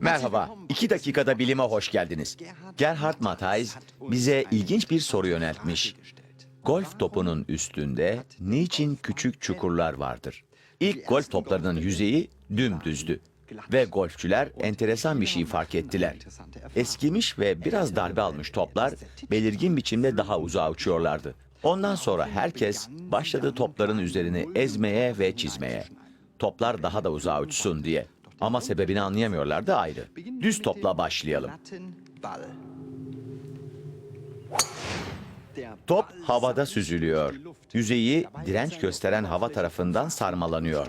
Merhaba, iki dakikada bilime hoş geldiniz. Gerhard Matthijs bize ilginç bir soru yöneltmiş. Golf topunun üstünde niçin küçük çukurlar vardır? İlk golf toplarının yüzeyi dümdüzdü. Ve golfçüler enteresan bir şey fark ettiler. Eskimiş ve biraz darbe almış toplar belirgin biçimde daha uzağa uçuyorlardı. Ondan sonra herkes başladı topların üzerini ezmeye ve çizmeye. Toplar daha da uzağa uçsun diye. Ama sebebini anlayamıyorlardı ayrı. Düz topla başlayalım. Top havada süzülüyor. Yüzeyi direnç gösteren hava tarafından sarmalanıyor.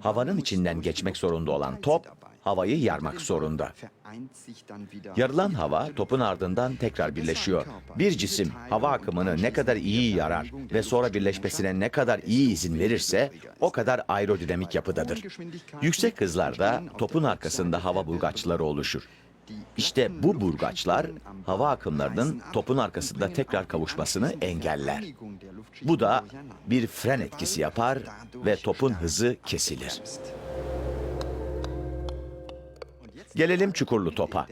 Havanın içinden geçmek zorunda olan top havayı yarmak zorunda. Yarılan hava topun ardından tekrar birleşiyor. Bir cisim hava akımını ne kadar iyi yarar ve sonra birleşmesine ne kadar iyi izin verirse o kadar aerodinamik yapıdadır. Yüksek hızlarda topun arkasında hava burgaçları oluşur. İşte bu burgaçlar hava akımlarının topun arkasında tekrar kavuşmasını engeller. Bu da bir fren etkisi yapar ve topun hızı kesilir. Gelelim çukurlu topa.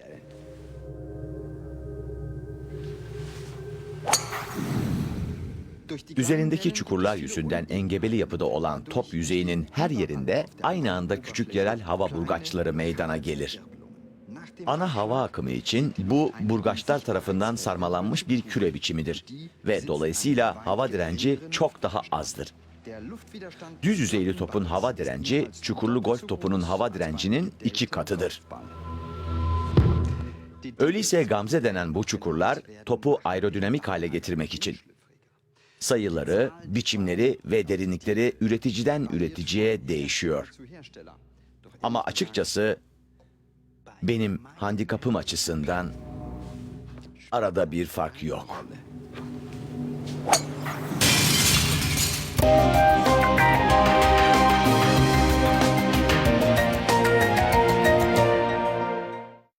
Üzerindeki çukurlar yüzünden engebeli yapıda olan top yüzeyinin her yerinde aynı anda küçük yerel hava burgaçları meydana gelir. Ana hava akımı için bu burgaçlar tarafından sarmalanmış bir küre biçimidir ve dolayısıyla hava direnci çok daha azdır. Düz yüzeyli topun hava direnci, çukurlu golf topunun hava direncinin iki katıdır. Öyleyse gamze denen bu çukurlar topu aerodinamik hale getirmek için. Sayıları, biçimleri ve derinlikleri üreticiden üreticiye değişiyor. Ama açıkçası benim handikapım açısından arada bir fark yok.